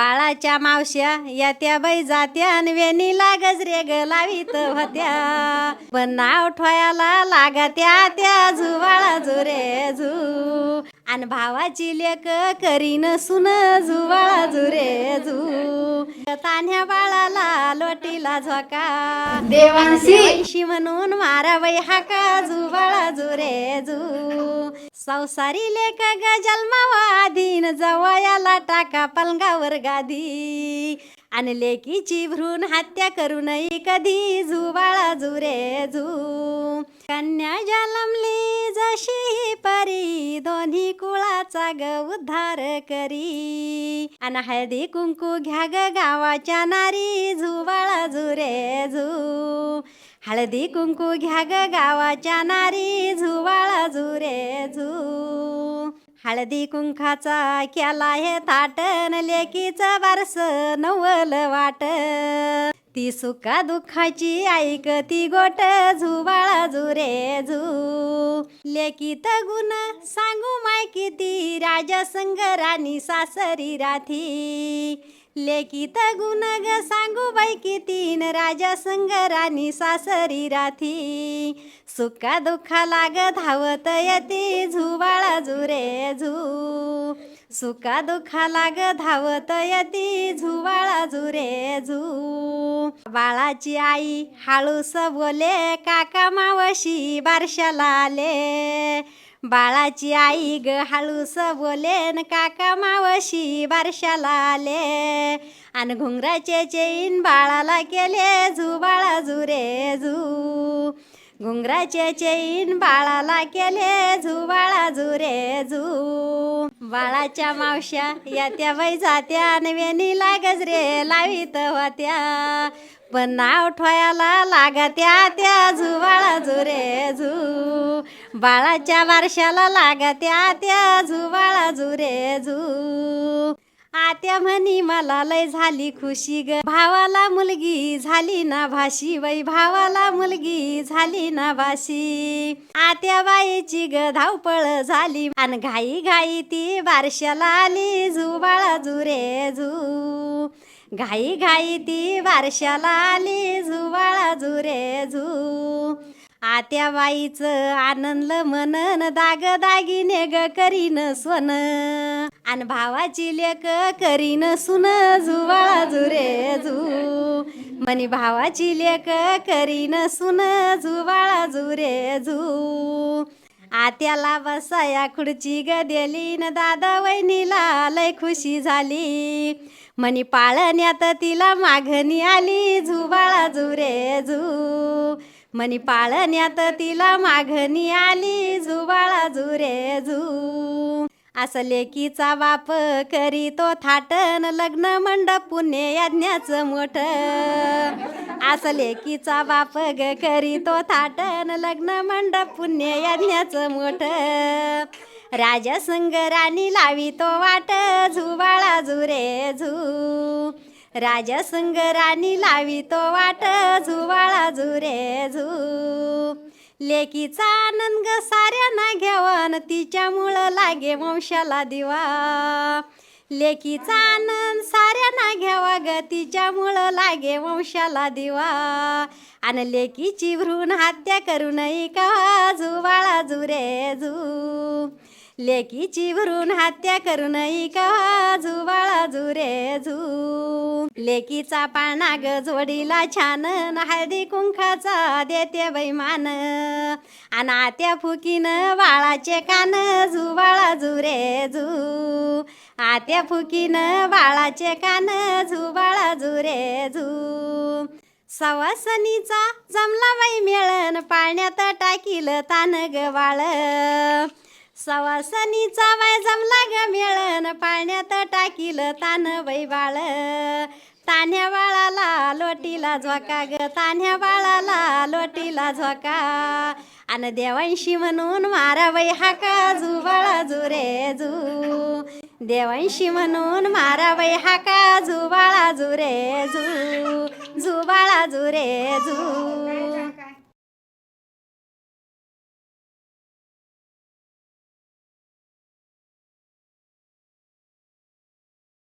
बाळाच्या मावश्या येत्या बाई जात्या वेणीला गजरे ग लावीत होत्या पण नाव ठोयाला लागत्या त्या झुवाळा झुरे झू आणि भावाची लेक करीन सुन झुवाळा झुरे झू तान्ह्या बाळाला लोटीला झोका. देवांशी. म्हणून मारावई हाका झुवाळा झुरे झू संसारी लेख ग जन्मावा आधीन जवयाला टाका पलंगावर गादी आणि लेकीची भ्रूण हत्या करू नये कधी झुवाळा झुरे झू कन्या जलमली जशी परी दोन्ही कुळाचा ग उद्धार करी. आणि हळदी कुंकू घ्या ग गावाच्या नारी झुवाळा झुरे झू हळदी कुंकू घ्या ग गावाच्या नारी झुवाळा झुरे झू. हळदी कुंखाचा केला हे ताटन लेकीचं बारस नवल वाट ती सुका दुःखाची ऐकती गोट झुवाळा झुरे झू लेखित गुण सांगू माय किती राजा राणी सासरी राथी. लेखित गुण ग सांगू बाई कितीन राजा राणी सासरी राथी. सुका दुःखा लाग धावत येते झुवाळा झुरे झू. सुका दुखा लाग धावत यती झुवाळा झुरे झू. बाळाची आई हाळूस बोले काका मावशी बारशाला आले बाळाची आई ग हाळूस बोले न काका मावशी बारशाला आले आणि घुंगराचे चेन बाळाला केले झुबाळा झुरे झू. घुंगराचे चेन बाळाला केले झुबाळा झुरे झू. बाळाच्या मावश्या येत्या बाई जात्या नव्यानीला गजरे लावित होत्या. पण नाव ठोयाला लागत्या त्या झुवाळा झुरे झू बाळाच्या वारशाला लागत्या त्या झुवाळा झुरे झू आत्या म्हणी मला लय झाली खुशी ग भावाला मुलगी झाली ना भाशी बाई भावाला मुलगी झाली ना भाशी आत्या बाईची ग धावपळ झाली. आणि घाई घाई ती बारशाला आली. झुबाळा झुरे झू घाई घाई ती बारशाला आली. झुबाळा झुरे झू आत्या बाईचं आनंद मनन दाग दागिने ग करीन स्वन. आणि भावाची लेक करीन सुन जुवाळा जुरे झू म्हणी भावाची लेक करीन सुन जुवाळा जुरे झू आत्याला बसाया खुर्ची ग दिली न दादा वहिनीला लय खुशी झाली. मनी पाळण्यात तिला मागणी आली झुबाळा जुरे झू मनी पाळण्यात तिला मागणी आली झुबाळा जुरे झू असं लेकीचा बाप करीतो थाटन लग्न मंडप पुण्य यज्ञाचं मोठ. असं लेकीचा बाप ग करी तो थाटन लग्न मंडप पुण्य यज्ञाचं मोठ. राजा संग राणी लावी तो वाट झुबाळा झुरे झू राजा संग राणी लावी तो वाट झुवाळा झुरे झू लेकीचा आनंद ग साऱ्यांना तिच्या तिच्यामुळं लागे वंशाला दिवा. लेकीचा आनंद साऱ्यांना घ्यावा ग तिच्यामुळं लागे वंशाला दिवा. आणि लेकीची भ्रूण हत्या करू नये का जुबाळा जुरे जू. लेकीची भरून हत्या करू नये का झुबाळा झुरे झू लेकीचा पाना ग जोडीला छान हळदी कुंखाचा देते बैमान. आणि आत्या फुकीन बाळाचे कान झुबाळा झुरे झू आत्या फुकीन बाळाचे कान झुबाळा झुरे झू सवासनीचा जमला बाई मेळन पाण्यात टाकील तान ग बाळ सवासनीचा बाय जमला ग मेळन पाण्यात टाकील तान बाई बाळ. तान्ह्या बाळाला लोटीला झोका ग तान्ह्या बाळाला लोटीला झोका. आणि देवांशी म्हणून मारा बाई हाका झुबाळा रे झू देवांशी म्हणून मारा बाई हाका झुबाळा जू झू झुबाळा रे जू.